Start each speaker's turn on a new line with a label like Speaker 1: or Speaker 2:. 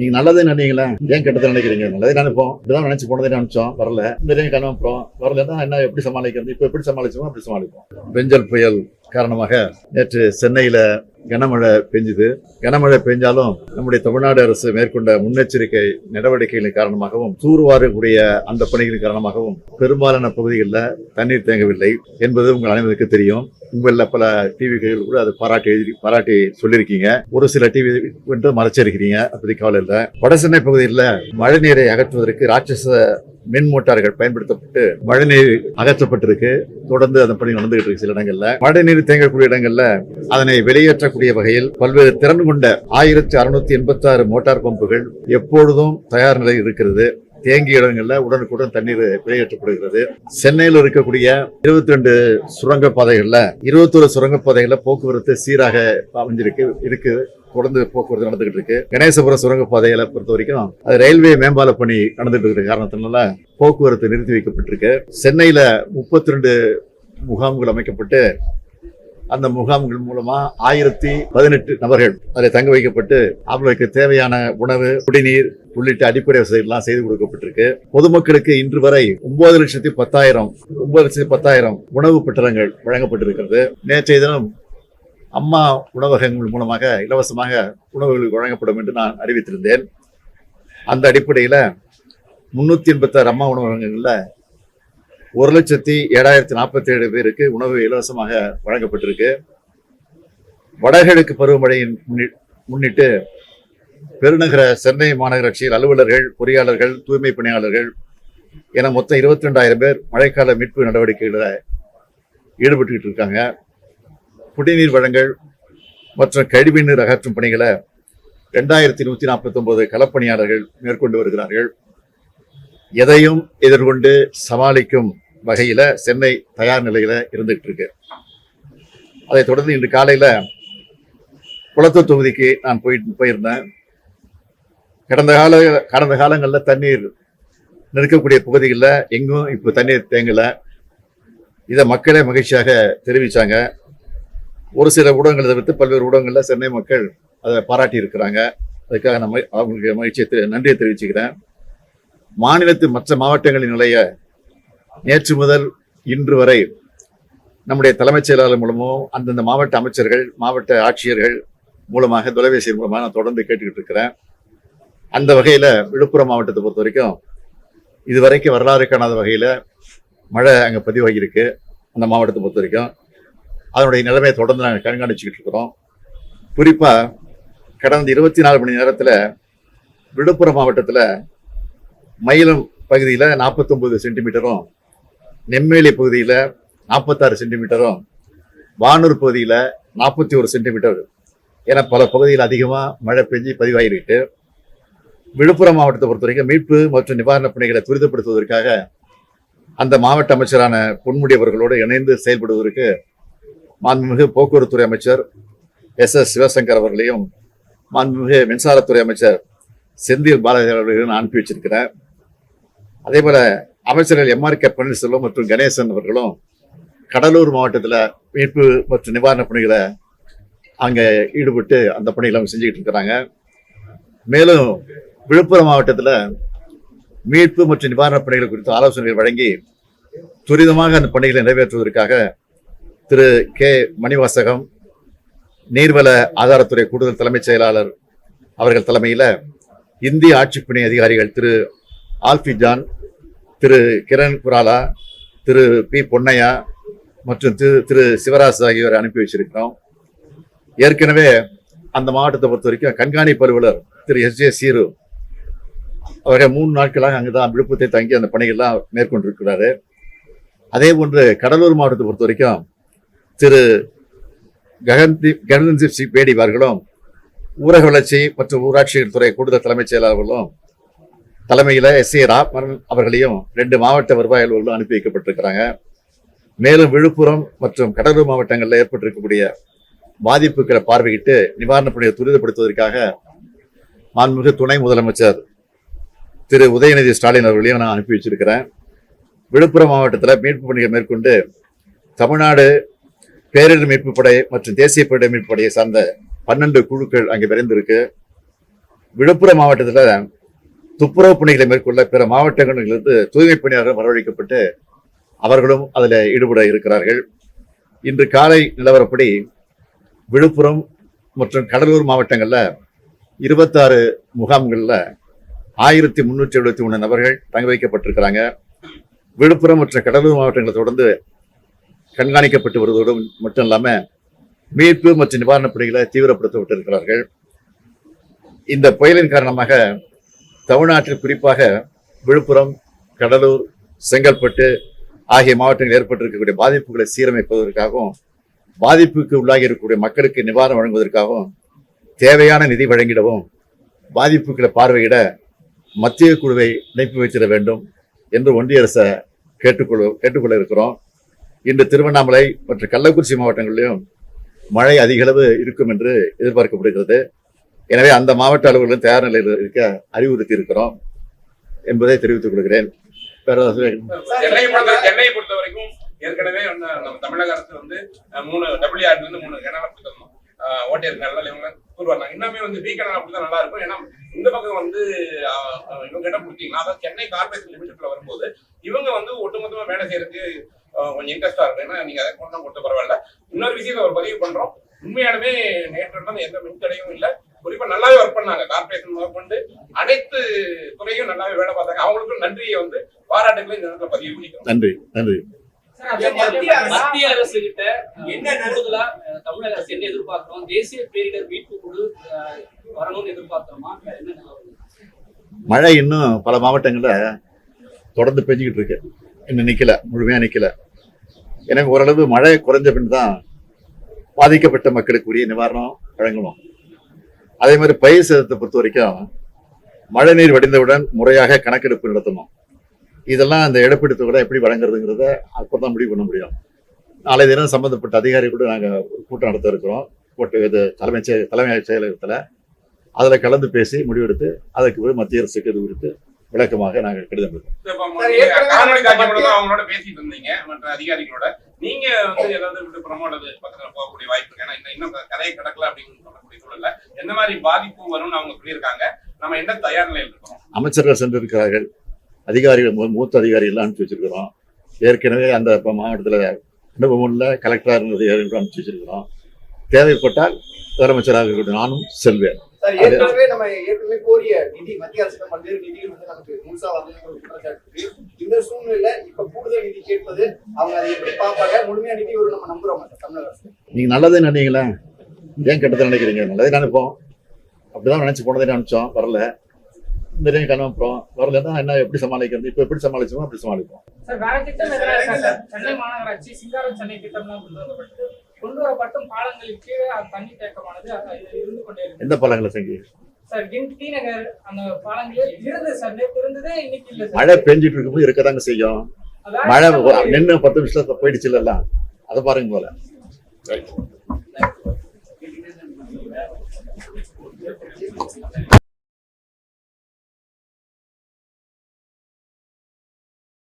Speaker 1: நீங்க நல்லதே நினைங்களா ஏன் கெட்டது நினைக்கிறீங்க? நல்லதே நினைப்போம். இப்படிதான் நினைச்சு போனதே நினைச்சோம். வரல. இந்த டைம் கனவுறோம் வரலன்னா என்ன எப்படி சமாளிக்கிறது? இப்ப எப்படி சமாளிச்சோமோ அப்படி சமாளிப்போம். பெஞ்சல் புயல். காரணமாக நேற்று சென்னையில் கனமழை பெஞ்சுது. கனமழை பெஞ்சாலும் நம்முடைய தமிழ்நாடு அரசு மேற்கொண்ட முன்னெச்சரிக்கை நடவடிக்கைகளின் காரணமாகவும் தூர்வாரக்கூடிய அந்த பணிகளின் காரணமாகவும் பெரும்பாலான பகுதிகளில் தண்ணீர் தேங்கவில்லை என்பது உங்கள் அனைவருக்கு தெரியும். உங்களில் பல டிவிகள் கூட அதை பாராட்டி எழுதி பாராட்டி சொல்லியிருக்கீங்க. ஒரு சில டிவி என்று மறைச்சிருக்கிறீங்க. அப்படி கவலை இல்லை. வடசென்னை பகுதியில் மழை நீரை அகற்றுவதற்கு ராட்சச மின் மோட்டார்கள் பயன்படுத்தப்பட்டு மழைநீர் அகற்றப்பட்டிருக்கு. தொடர்ந்து அந்த பணி நடந்துகிட்டு இருக்கு சில இடங்கள்ல. மழைநீர் தேங்கக்கூடிய இடங்கள்ல அதனை வெளியேற்றக்கூடிய வகையில் பல்வேறு திறன் கொண்ட ஆயிரத்தி அறுநூத்தி எண்பத்தி ஆறு மோட்டார் பம்புகள் எப்பொழுதும் தயார் நிலையில் இருக்கிறது. தேங்கிய இடங்கள்ல உடனுக்குடன் தண்ணீர் வெளியேற்றப்படுகிறது. சென்னையில் இருக்கக்கூடிய இருபத்தி ரெண்டு சுரங்கப்பாதைகள்ல இருபத்தொரு சுரங்க போக்குவரத்து சீராக அமைஞ்சிருக்கு இருக்கு தொடர்ந்து போக்குவரத்து நடந்துகிட்டு இருக்கு. கணேசபுரம் சுரங்கப்பாதையில பொறுத்த வரைக்கும் அது ரயில்வே மேம்பால பணி நடந்துட்டு இருக்கிற காரணத்தினால போக்குவரத்து நிறுத்தி வைக்கப்பட்டிருக்கு. சென்னையில முப்பத்தி ரெண்டு முகாம்கள் அமைக்கப்பட்டு அந்த முகாம்கள் மூலமா ஆயிரத்தி பதினெட்டு நபர்கள் அதில் தங்க வைக்கப்பட்டு அவர்களுக்கு தேவையான உணவு குடிநீர் உள்ளிட்ட அடிப்படை வசதிகள்லாம் செய்து கொடுக்கப்பட்டிருக்கு. பொதுமக்களுக்கு இன்று வரை ஒன்பது லட்சத்தி பத்தாயிரம் ஒன்பது லட்சத்தி பத்தாயிரம் உணவு பட்டரங்கள் வழங்கப்பட்டிருக்கிறது. நேற்றைய தினம் அம்மா உணவகங்கள் மூலமாக இலவசமாக உணவுகள் வழங்கப்படும் என்று நான் அறிவித்திருந்தேன். அந்த அடிப்படையில் முந்நூற்றி எண்பத்தாறு அம்மா உணவகங்களில் ஒரு லட்சத்தி ஏழாயிரத்தி நாற்பத்தி ஏழு பேருக்கு உணவு இலவசமாக வழங்கப்பட்டிருக்கு. வடகிழக்கு பருவமழையின் முன்னிட்டு பெருநகர சென்னை மாநகராட்சியில் அலுவலர்கள் பொறியாளர்கள் தூய்மை பணியாளர்கள் என மொத்தம் இருபத்தி ரெண்டாயிரம் பேர் மழைக்கால மீட்பு நடவடிக்கைகளில் ஈடுபட்டுக்கிட்டு இருக்காங்க. குடிநீர் வழங்கல் மற்றும் கழிவுநீர் அகற்றும் பணிகளை ரெண்டாயிரத்தி நூற்றி நாற்பத்தொம்போது களப்பணியாளர்கள் மேற்கொண்டு வருகிறார்கள். எதையும் எதிர்கொண்டு சமாளிக்கும் வகையில் சென்னை தயார் நிலையில் இருந்துகிட்டு இருக்கு. அதைத் தொடர்ந்து இன்று காலையில் குளத்தூர் தொகுதிக்கு நான் போய் போயிருந்தேன். கடந்த கால கடந்த காலங்களில் தண்ணீர் நிற்கக்கூடிய பகுதிகளில் எங்கும் இப்போ தண்ணீர் தேங்கலை. இதை மக்களே மகிழ்ச்சியாக தெரிவித்தாங்க ஒரு சில ஊடகங்களை தவிர்த்து பல்வேறு ஊடகங்களில் சென்னை மக்கள் அதை பாராட்டி இருக்கிறாங்க அதுக்காக நம்ம அவங்களுக்கு மகிழ்ச்சியை நன்றியை தெரிவிச்சுக்கிறேன். மாநிலத்து மற்ற மாவட்டங்களின் நிலைய நேற்று முதல் இன்று வரை நம்முடைய தலைமைச் செயலாளர் மூலமும் அந்தந்த மாவட்ட அமைச்சர்கள் மாவட்ட ஆட்சியர்கள் மூலமாக தொலைபேசி மூலமாக நான் தொடர்ந்து கேட்டுக்கிட்டு இருக்கிறேன். அந்த வகையில் விழுப்புரம் மாவட்டத்தை பொறுத்த வரைக்கும் இதுவரைக்கும் வரலாறு காணாத வகையில் மழை அங்கே பதிவாகியிருக்கு. அந்த மாவட்டத்தை பொறுத்த வரைக்கும் அதனுடைய நிலைமையை தொடர்ந்து நாங்கள் கண்காணிச்சுக்கிட்டு இருக்கிறோம். குறிப்பாக கடந்த இருபத்தி நாலு மணி நேரத்தில் விழுப்புரம் மாவட்டத்தில் மயிலம் பகுதியில் நாற்பத்தொம்பது சென்டிமீட்டரும் நெம்மேலி பகுதியில் நாற்பத்தாறு சென்டிமீட்டரும் வானூர் பகுதியில் நாற்பத்தி ஒரு சென்டிமீட்டர் என பல பகுதியில் அதிகமாக மழை பெஞ்சு பதிவாகிருக்கு விழுப்புரம் மாவட்டத்தை பொறுத்த வரைக்கும் மீட்பு மற்றும் நிவாரணப் பணிகளை துரிதப்படுத்துவதற்காக அந்த மாவட்ட அமைச்சரான பொன்முடி அவர்களோடு இணைந்து செயல்படுவதற்கு மாண்புமிகு போக்குவரத்துறை அமைச்சர் எஸ் எஸ் சிவசங்கர் அவர்களையும் மாண்புமிகு மின்சாரத்துறை அமைச்சர் செந்தில் பாலாஜி அவர்களையும் நான் அனுப்பி வச்சிருக்கிறேன். அதே போல அமைச்சர்கள் எம்ஆர் கே பன்னீர்செல்வம் மற்றும் கணேசன் அவர்களும் கடலூர் மாவட்டத்தில் மீட்பு மற்றும் நிவாரணப் பணிகளை அங்கே ஈடுபட்டு அந்த பணிகளை அவங்க செஞ்சுக்கிட்டு இருக்கிறாங்க. மேலும் விழுப்புரம் மாவட்டத்தில் மீட்பு மற்றும் நிவாரணப் பணிகள் குறித்து ஆலோசனைகள் வழங்கி துரிதமாக அந்த பணிகளை நிறைவேற்றுவதற்காக திரு கே. மணிவாசகம் நீர்வள ஆதாரத்துறை கூடுதல் தலைமைச் செயலாளர் அவர்கள் தலைமையில் இந்திய ஆட்சிப்பணி அதிகாரிகள் திரு ஆல்ஃபி ஜான் திரு கிரண் குராலா திரு பி. பொன்னையா மற்றும் திரு திரு சிவராஜ் ஆகியோரை அனுப்பி வச்சிருக்கிறோம். ஏற்கனவே அந்த மாவட்டத்தை பொறுத்த வரைக்கும் கண்காணிப்பு அலுவலர் திரு எஸ். ஜே. சீரு அவர்கள் மூணு நாட்களாக அங்குதான் விழுப்புரத்தை தங்கி அந்த பணிகள்லாம் மேற்கொண்டிருக்கிறாரு. அதே போன்று கடலூர் மாவட்டத்தை பொறுத்த வரைக்கும் திரு ககன்தீப் ககன்தீப் சிங் பேடி அவர்களும் ஊரக வளர்ச்சி மற்றும் ஊராட்சி துறை கூடுதல் தலைமைச் செயலாளர்களும் தலைமையில் எஸ் ஏ ராமன் அவர்களையும் ரெண்டு மாவட்ட வருவாய் அலுவலர்களும் அனுப்பி வைக்கப்பட்டிருக்கிறாங்க. மேலும் விழுப்புரம் மற்றும் கடலூர் மாவட்டங்களில் ஏற்பட்டிருக்கக்கூடிய பாதிப்புகளை பார்வையிட்டு நிவாரணப் பணியை துரிதப்படுத்துவதற்காக மாண்புமிகு துணை முதலமைச்சர் திரு உதயநிதி ஸ்டாலின் அவர்களையும் நான் அனுப்பி வச்சிருக்கிறேன். விழுப்புரம் மாவட்டத்தில் மீட்பு பணிகள் மேற்கொண்டு தமிழ்நாடு பேரிடர் மீட்பு படை மற்றும் தேசிய பேரிடர் மீட்பு படையை சார்ந்த பன்னெண்டு குழுக்கள் அங்கே விரைந்திருக்கு. விழுப்புரம் மாவட்டத்தில் துப்புரவு பணிகளை மேற்கொள்ள பிற மாவட்டங்களிலிருந்து தூய்மை பணியாளர்கள் வரவழைக்கப்பட்டு அவர்களும் அதில் ஈடுபட இருக்கிறார்கள். இன்று காலை நிலவரப்படி விழுப்புரம் மற்றும் கடலூர் மாவட்டங்களில் இருபத்தாறு முகாம்களில் ஆயிரத்தி முன்னூற்றி எழுபத்தி மூணு நபர்கள் தங்க வைக்கப்பட்டிருக்கிறாங்க. விழுப்புரம் மற்றும் கடலூர் மாவட்டங்களை தொடர்ந்து கண்காணிக்கப்பட்டு வருவதோடு மட்டும் இல்லாமல் மீட்பு மற்றும் நிவாரணப் பணிகளை தீவிரப்படுத்தப்பட்டிருக்கிறார்கள். இந்த புயலின் காரணமாக தமிழ்நாட்டில் குறிப்பாக விழுப்புரம் கடலூர் செங்கல்பட்டு ஆகிய மாவட்டங்களில் ஏற்பட்டிருக்கக்கூடிய பாதிப்புகளை சீரமைப்பதற்காகவும் பாதிப்புக்கு உள்ளாகி இருக்கக்கூடிய மக்களுக்கு நிவாரணம் வழங்குவதற்காகவும் தேவையான நிதி வழங்கிடவும் பாதிப்புகளை பார்வையிட மத்திய குழுவை இணைப்பு வைத்திட வேண்டும் என்று ஒன்றிய அரசை கேட்டுக்கொள்ள கேட்டுக்கொள்ள இருக்கிறோம். இன்று திருவண்ணாமலை மற்றும் கள்ளக்குறிச்சி மாவட்டங்களிலும் மழை அதிக அளவு இருக்கும் என்று எதிர்பார்க்கப்படுகிறது. எனவே அந்த மாவட்ட அலுவலர்களும் தயார் நிலையில் இருக்க அறிவுறுத்தி இருக்கிறோம் என்பதை தெரிவித்துக் கொள்கிறேன்.
Speaker 2: சென்னையை பொறுத்த வரைக்கும் ஏற்கனவே வந்து நம்ம தமிழக அரசு வந்து மூணு மூணு டபிள்யூஆர்ல இருந்து மூணு கிணறு கொடுத்துருந்தோம். ஓட்டியர் நல்ல இவங்க கூறுவாங்க. இன்னுமே வந்து பி கிணறு அப்படிதான் நல்லா இருக்கும். ஏன்னா இந்த பக்கம் வந்து இவங்க கிட்ட கொடுத்தீங்கன்னா அதாவது சென்னை கார்பரேஷன் லிமிட்டுக்குள்ள வரும்போது இவங்க வந்து ஒட்டுமொத்தமா வேலை செய்யறதுக்கு கொஞ்சம் இன்ட்ரெஸ்டா இருக்கும் ஏன்னா நீங்க அதை கொண்டு கொடுத்த பரவாயில்ல. இன்னொரு விஷயத்தை ஒரு பதிவு பண்றோம். உண்மையாலுமே நேற்று வந்து எந்த மின்தடையும் இல்ல. குறிப்பா நல்லாவே ஒர்க் பண்ணாங்க. கார்பரேஷன் ஒர்க் பண்ணி அனைத்து துறையும் நல்லாவே வேலை பார்த்தாங்க. அவங்களுக்கும் நன்றியை வந்து பாராட்டுகளை இந்த நேரத்தில் பதிவு பண்ணிக்கிறோம்.
Speaker 1: நன்றி. நன்றி.
Speaker 3: மத்திய அரசு- கிட்ட என்ன கூடுதலா தமிழக அரசு என்ன எதிர்பார்க்கிறோம்? தேசிய பேரிடர் மீட்பு குழு வரணும்னு எதிர்பார்க்கிறோமா? என்ன?
Speaker 1: மழை இன்னும் பல மாவட்டங்களில் தொடர்ந்து பெஞ்சிக்கிட்டு இருக்கு. இன்னும் நிற்கல முழுமையாக நிற்கலை எனவே ஓரளவு மழை குறைஞ்ச பின் தான் பாதிக்கப்பட்ட மக்களுக்கு உரிய நிவாரணம் வழங்கணும். அதே மாதிரி பயிர் சேதத்தை பொறுத்த வரைக்கும் மழை நீர் வடிந்தவுடன் முறையாக கணக்கெடுப்பு நடத்தணும். இதெல்லாம் அந்த இழப்பீடு தொகை எப்படி வழங்குறதுங்கிறத அப்பதான் முடிவு பண்ண முடியும். நாளை தினம் சம்மந்தப்பட்ட அதிகாரி கூட நாங்கள் கூட்டம் நடத்த இருக்கிறோம். இது தலைமைச் செயல் தலைமை செயலகத்தில். அதில் கலந்து பேசி முடிவெடுத்து அதுக்கு மத்திய அரசுக்கு இது குறித்து விளக்கமாக நாங்கள் கடிதம் எழுதுவோம்.
Speaker 2: நீங்க
Speaker 4: ஏற்கனவே
Speaker 2: காணொளி காட்சி
Speaker 4: மத்திய-
Speaker 2: மூலமா அவங்களோட பேசிட்டு இருந்தீங்க மற்ற அதிகாரிகளோட. நீங்க வந்து ஏதாவது விழுப்புரமோ அல்லது பக்கத்துல போகக்கூடிய வாய்ப்பு ஏன்னா இன்னும் கரையை கடக்கல அப்படின்னு சொல்லக்கூடிய சூழல்ல எந்த மாதிரி பாதிப்பு வரும்னு அவங்க சொல்லியிருக்காங்க. நம்ம என்ன தயார் நிலையில் இருக்கோம்?
Speaker 1: அமைச்சர்கள் சென்றிருக்கிறார்கள். அதிகாரிகள் மூத்த அதிகாரிகள் அனுப்பிச்சு வச்சிருக்கிறோம். ஏற்கனவே அந்த மாவட்டத்தில் அனுபவம்ல கலெக்டராக இருந்தது அனுப்பிச்சு வச்சிருக்கிறோம். தேவைப்பட்டால் முதலமைச்சராக இருக்கட்டும் நானும் செல்வேன்.
Speaker 4: சார் ஏற்கனவே நம்ம ஏற்கனவே கோரிய நிதி மத்திய அரசு பல்வேறு நிதிகள் வந்து நமக்கு முழுசா ஒரு குற்றச்சாட்டு இருக்கு. இந்த சூழ்நிலையில இப்ப கூடுதல் நிதி கேட்பது அவங்க அதை எப்படி பார்ப்பாங்க? முழுமையா நிதி வரும் நம்ம நம்புறோம் தமிழக அரசு?
Speaker 1: நீங்கள் நல்லதே நினைங்களே ஏன் கெட்டதை நினைக்கிறீங்க? நல்லதே நினைப்போம். அப்படிதான் நினைச்சு போனதே நினைச்சோம். வரல. இந்த டைம் கிளம்புறோம் வரலன்னா என்ன எப்படி சமாளிக்கிறது? இப்போ எப்படி சமாளிச்சோமோ அப்படி சமாளிப்போம்.
Speaker 5: சென்னை மாநகராட்சி சிங்காரம் சென்னை திட்டம்லாம் கொண்டு வரப்பட்டு கொண்டு வரப்பட்டும் பாலங்களுக்கு கீழே தண்ணி தேக்கமானது இருந்து கொண்டே இருக்கு.
Speaker 1: எந்த பழங்களை செஞ்சு
Speaker 5: சார் டி நகர் அந்த பாலங்களே இருந்தது சார் நேற்று இருந்ததே இன்னைக்கு இல்ல
Speaker 1: மழை பெஞ்சிட்டு இருக்கும்போது இருக்கதாங்க செய்யும். மழை நின்று பத்து நிமிஷத்துல போயிடுச்சு எல்லாம். அதை பாருங்க போல
Speaker 3: Thank you.